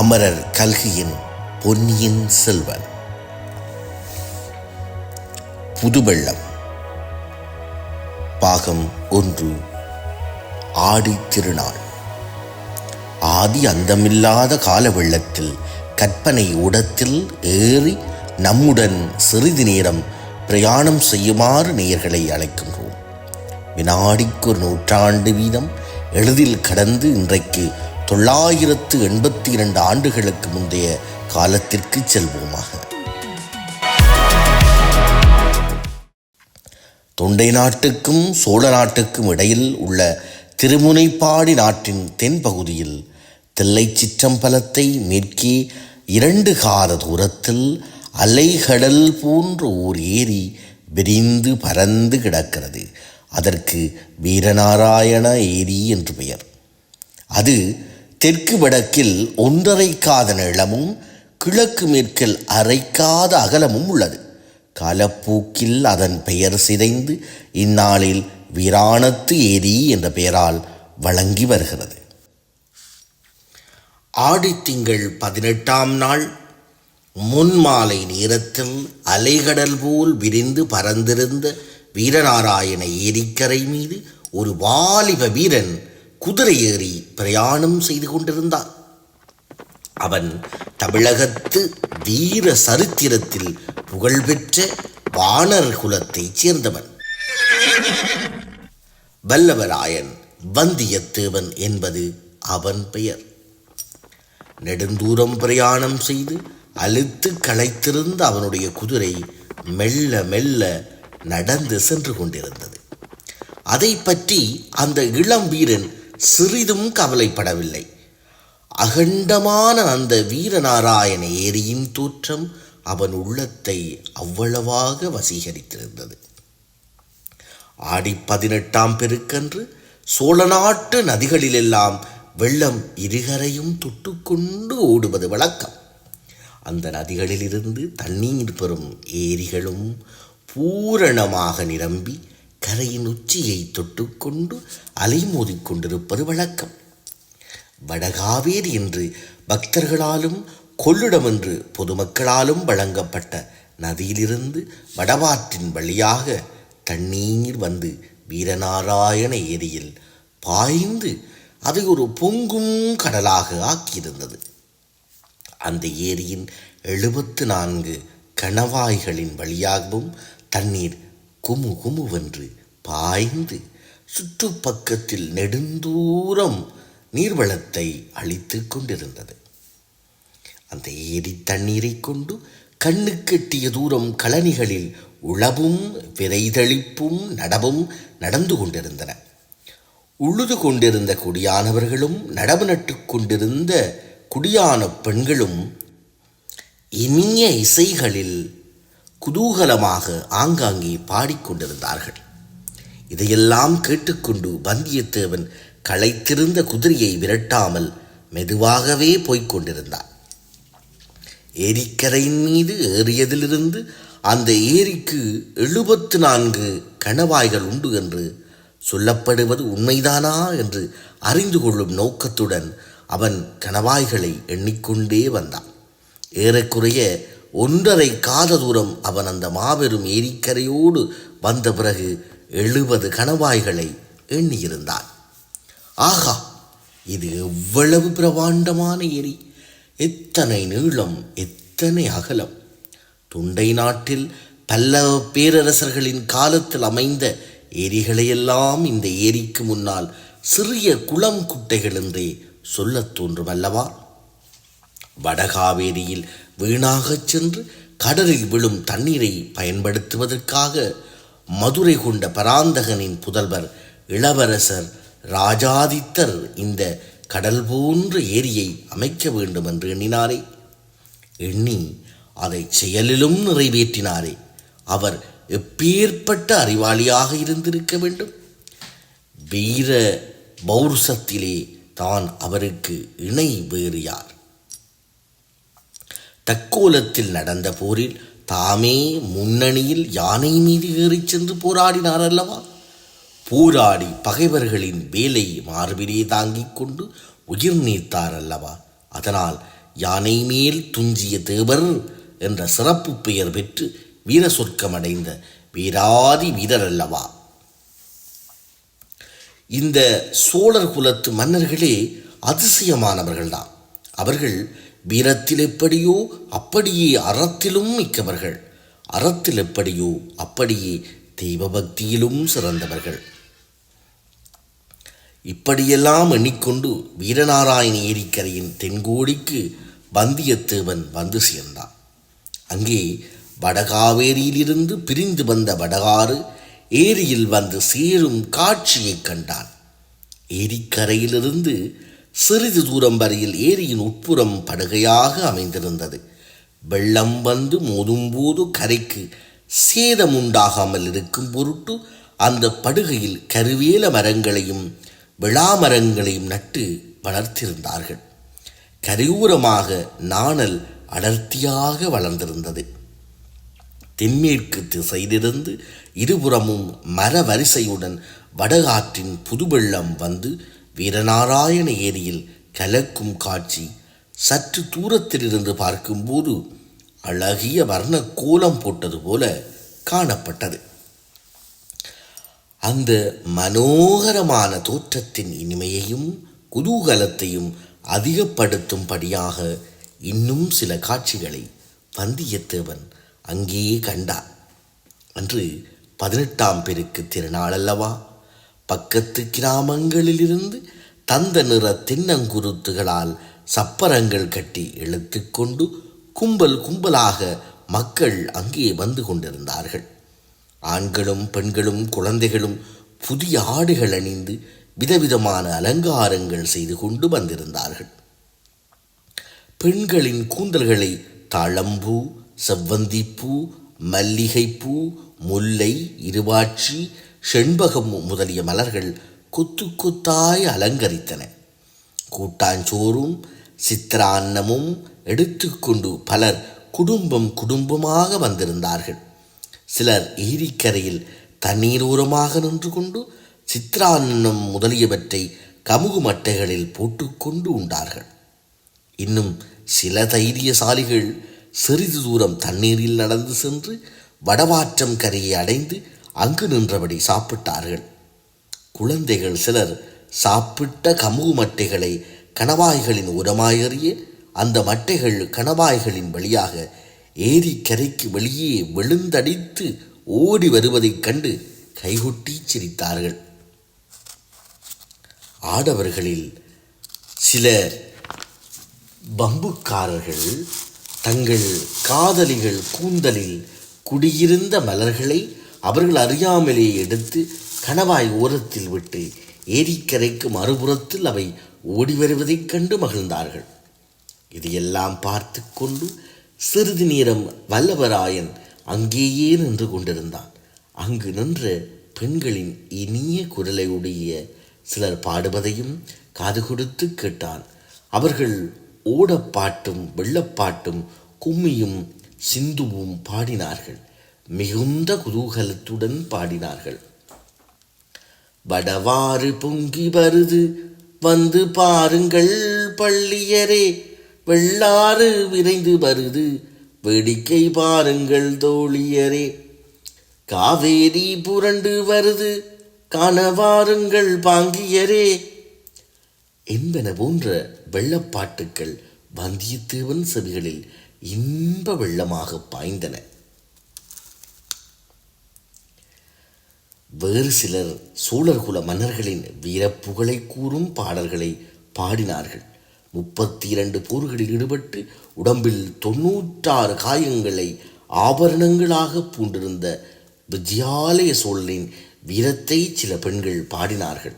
அமரர் கல்கியின் பொன்னியின் செல்வன். புதுவெள்ளம். பாகம் ஒன்று. ஆடி திருநாள். ஆதி அந்தமில்லாத கால வெள்ளத்தில் கற்பனை உடத்தில் ஏறி நம்முடன் சிறிது நேரம் பிரயாணம் செய்யுமாறு நேயர்களை அழைக்கின்றோம். வினாடிக்கு நூற்றாண்டு வீதம் எளிதில் கடந்து இன்றைக்கு தொள்ளாயிரத்து எண்பத்தி இரண்டு ஆண்டுகளுக்கு முந்தைய காலத்திற்கு செல்வோமாக. தொண்டை நாட்டுக்கும் சோழ நாட்டுக்கும் இடையில் உள்ள திருமுனைப்பாடி நாட்டின் தென்பகுதியில் தில்லை சிற்றம்பலத்தை மேற்கே இரண்டு காத தூரத்தில் அலைகடல் போன்ற ஓர் ஏரி விரிந்து பரந்து கிடக்கிறது. அதற்கு வீரநாராயண ஏரி என்று பெயர். அது தெற்கு வடக்கில் ஒன்றரை காத நீளமும் கிழக்கு மேற்கில் அரைக்காத அகலமும் உள்ளது. காலப்போக்கில் அதன் பெயர் சிதைந்து இந்நாளில் வீராணத்து ஏரி என்ற பெயரால் வழங்கி வருகிறது. ஆடித்திங்கள் பதினெட்டாம் நாள் முன்மாலை நேரத்தில் அலைகடல் போல் விரிந்து பறந்திருந்த வீரநாராயண ஏரிக்கரை மீது ஒரு வாலிப வீரன் குதிரை ஏறி பிரயாணம் செய்து கொண்டிருந்தான். அவன் தமிழகத்து வீர சரித்திரத்தில் புகழ்பெற்ற வானர் குலத்தைச் சேர்ந்தவன். வல்லவராயன் வந்தியத்தேவன் என்பது அவன் பெயர். நெடுந்தூரம் பிரயாணம் செய்து அழுத்து களைத்திருந்த அவனுடைய குதிரை மெல்ல மெல்ல நடந்து சென்று கொண்டிருந்தது. அதை பற்றி அந்த இளம் வீரன் சிறிதும் கவலைப்படவில்லை. அகண்டமான அந்த வீரநாராயண ஏரியின் தோற்றம் அவன் உள்ளத்தை அவ்வளவாக வசீகரித்திருந்தது. ஆடி பதினெட்டாம் பெருக்கன்று சோழ நாட்டு நதிகளிலெல்லாம் வெள்ளம் இருகரையும் தொட்டுக்கொண்டு ஓடுவது வழக்கம். அந்த நதிகளிலிருந்து தண்ணீர் பெறும் ஏரிகளும் பூரணமாக நிரம்பி கரையின் உச்சியை தொட்டுக்கொண்டு அலைமோதிக் கொண்டிருப்பது வழக்கம். வடகாவேரி என்று பக்தர்களாலும் கொள்ளிடம் என்று பொதுமக்களாலும் வழங்கப்பட்ட நதியிலிருந்து வடவாற்றின் வழியாக தண்ணீர் வந்து வீரநாராயண ஏரியில் பாய்ந்து அதை ஒரு பொங்கும் கடலாக ஆக்கியிருந்தது. அந்த ஏரியின் எழுபத்து நான்கு கணவாய்களின் வழியாகவும் தண்ணீர் குமு குமுவென்று பாய்ந்து சுற்றுப்பக்கத்தில் நெடுந்தூரம் நீர்வளத்தை அழித்து கொண்டிருந்தது. அந்த ஏரி தண்ணீரை கொண்டு கண்ணுக்கெட்டிய தூரம் கழனிகளில் உழவும் விரைதளிப்பும் நடவும் நடந்து கொண்டிருந்தன. உழுது கொண்டிருந்த குடியானவர்களும் நடவு நட்டு கொண்டிருந்த குடியான பெண்களும் இனிய இசைகளில் குதூகலமாக ஆங்காங்கே பாடிக்கொண்டிருந்தார்கள் இதையெல்லாம் கேட்டுக்கொண்டு வந்தியத்தேவன் களைத்திருந்த குதிரையை விரட்டாமல் மெதுவாகவே போய்க் கொண்டிருந்தான். ஏரிக்கரையின் மீது ஏறியதிலிருந்து அந்த ஏரிக்கு எழுபத்து நான்கு கணவாய்கள் உண்டு என்று சொல்லப்படுவது உண்மைதானா என்று அறிந்து கொள்ளும் நோக்கத்துடன் அவன் கணவாய்களை எண்ணிக்கொண்டே வந்தான். ஏறக்குறைய ஒன்றரை காத தூரம் அவன் அந்த மாபெரும் ஏரிக்கரையோடு வந்த பிறகு எழுபது கணவாய்களை எண்ணியிருந்தான் ஆகா இது எவ்வளவு பிரபாண்டமான ஏரி எத்தனை நீளம் எத்தனை அகலம். தொண்டை நாட்டில் பல்லவ பேரரசர்களின் காலத்தில் அமைந்த ஏரிகளையெல்லாம் இந்த ஏரிக்கு முன்னால் சிறிய குளம் குட்டைகள் என்றே சொல்லத் தோன்றும் அல்லவா? வடகாவேரியில் வீணாகச் சென்று கடலில் விழும் தண்ணீரை பயன்படுத்துவதற்காக மதுரை கொண்ட பராந்தகனின் புதல்வர் இளவரசர் ராஜாதித்தர் இந்த கடல் போன்ற ஏரியை அமைக்க வேண்டும் என்று எண்ணினாரே. எண்ணி அதை செயலிலும் நிறைவேற்றினாரே. அவர் எப்பேற்பட்ட அறிவாளியாக இருந்திருக்க வேண்டும். வீர பௌர்சத்திலே தான் அவருக்கு இணை வேறு யார்? தக்கோலத்தில் நடந்த போரில் தாமே முன்னணியில் யானை மீது ஏறிச் சென்று போராடினார் அல்லவா? போராடி பகைவர்களின் வேலை மார்பிலே தாங்கிக் கொண்டு உயிர் நீத்தார் அல்லவா? அதனால் யானை மேல் துஞ்சிய தேவர் என்ற சிறப்பு பெயர் பெற்று வீர சொர்க்கமடைந்த வீராதி வீரர் அல்லவா? இந்த சோழர் குலத்து மன்னர்களே அதிசயமானவர்கள்தான். அவர்கள் வீரத்தில் எப்படியோ அப்படியே அறத்திலும் மிக்கவர்கள். அறத்தில் எப்படியோ அப்படியே தெய்வபக்தியிலும் சிறந்தவர்கள். இப்படியெல்லாம் எண்ணிக்கொண்டு வீரநாராயண ஏரிக்கரையின் தென்கோடிக்கு வந்தியத்தேவன் வந்து சேர்ந்தான். அங்கே வடகாவேரியிலிருந்து பிரிந்து வந்த வடகாறு ஏரியில் வந்து சேரும் காட்சியைக் கண்டான். ஏரிக்கரையிலிருந்து சிறிது தூரம் வரையில் ஏரியின் உட்புறம் படுகையாக அமைந்திருந்தது. வெள்ளம் வந்து மோதும்போது கரைக்கு சேதம் உண்டாகாமல் இருக்கும் பொருட்டு அந்த படுகையில் கருவேல மரங்களையும் விழா மரங்களையும் நட்டு வளர்த்திருந்தார்கள். கரையோரமாக நாணல் அடர்த்தியாக வளர்ந்திருந்தது. தென்மேற்கு திசையிலிருந்து இருபுறமும் மர வரிசையுடன் வடகாற்றின் புதுவெள்ளம் வந்து வீரநாராயண ஏரியில் கலக்கும் காட்சி சற்று தூரத்திலிருந்து பார்க்கும்போது அழகிய வர்ண கோலம் போட்டது போல காணப்பட்டது. அந்த மனோகரமான தோற்றத்தின் இனிமையையும் குதூகலத்தையும் அதிகப்படுத்தும்படியாக இன்னும் சில காட்சிகளை வந்தியத்தேவன் அங்கேயே கண்டான். அன்று பதினெட்டாம் பெருக்கு திருநாள் அல்லவா? பக்கத்து கிராமங்களிலிருந்து தந்த நிற தென்னங்குருத்துகளால் சப்பரங்கள் கட்டி எழுத்துக்கொண்டு கும்பல் கும்பலாக மக்கள் அங்கே வந்து கொண்டிருந்தார்கள். ஆண்களும் பெண்களும் குழந்தைகளும் புதிய ஆடுகள் அணிந்து விதவிதமான அலங்காரங்கள் செய்து கொண்டு வந்திருந்தார்கள். பெண்களின் கூந்தல்களை தாழம்பூ செவ்வந்திப்பூ மல்லிகைப்பூ முல்லை இருவாட்சி செண்பகம் முதலிய மலர்கள் கொத்து கொத்தாய் அலங்கரித்தன. கூட்டாஞ்சோறும் சித்திரான்னமும் எடுத்துக்கொண்டு பலர் குடும்பம் குடும்பமாக வந்திருந்தார்கள். சிலர் ஏரிக்கரையில் தண்ணீரோரமாக நின்று கொண்டு சித்திரான்னம் முதலியவற்றை கமுகு மட்டைகளில் போட்டுக்கொண்டு உண்டார்கள். இன்னும் சில தைரியசாலிகள் சிறிது தூரம் தண்ணீரில் நடந்து சென்று வடவாற்றம் கரையை அடைந்து அங்கு நின்றபடி சாப்பிட்டார்கள். குழந்தைகள் சிலர் சாப்பிட்ட கமுகு மட்டைகளை கணவாய்களின் உரமாயறிய அந்த மட்டைகள் கணவாய்களின் வழியாக ஏரிக்கரைக்கு வெளியே விழுந்தடித்து ஓடி வருவதைக் கண்டு கைகொட்டி சிரித்தார்கள். ஆடவர்களில் சில பம்புக்காரர்கள் தங்கள் காதலிகள் கூந்தலில் குடியிருந்த மலர்களை அவர்கள் அறியாமலே எடுத்து கணவாய் ஓரத்தில் விட்டு ஏரிக்கரைக்கு மறுபுறத்தில் அவை ஓடி வருவதைக் கண்டு மகிழ்ந்தார்கள். இதையெல்லாம் பார்த்து கொண்டு சிறிது நேரம் வல்லவராயன் அங்கேயே நின்று கொண்டிருந்தான். அங்கு நின்ற பெண்களின் இனிய குரலையுடைய சிலர் பாடுவதையும் காது கொடுத்து கேட்டான். அவர்கள் ஓடப்பாட்டும் வெள்ளப்பாட்டும் கும்மியும் சிந்துவும் பாடினார்கள். மிகுந்த குதூகலத்துடன் பாடினார்கள். வடவாறு பொங்கி வருது வந்து பாருங்கள் பள்ளியரே. வெள்ளாறு விரைந்து வருது வேடிக்கை பாருங்கள் தோழியரே. காவேரி புரண்டு வருது காணவாருங்கள் பாங்கியரே. என்பன போன்ற வெள்ளப்பாட்டுக்கள் வந்தியத்தேவன் செவிகளில் இன்ப வெள்ளமாக பாய்ந்தன. வேறு சிலர் சோழர்குல மன்னர்களின் வீரப்புகழை கூறும் பாடல்களை பாடினார்கள். முப்பத்தி இரண்டு போர்களில் ஈடுபட்டு உடம்பில் தொன்னூற்றாறு காயங்களை ஆபரணங்களாக பூண்டிருந்த வித்யாலய சோழனின் வீரத்தை சில பெண்கள் பாடினார்கள்.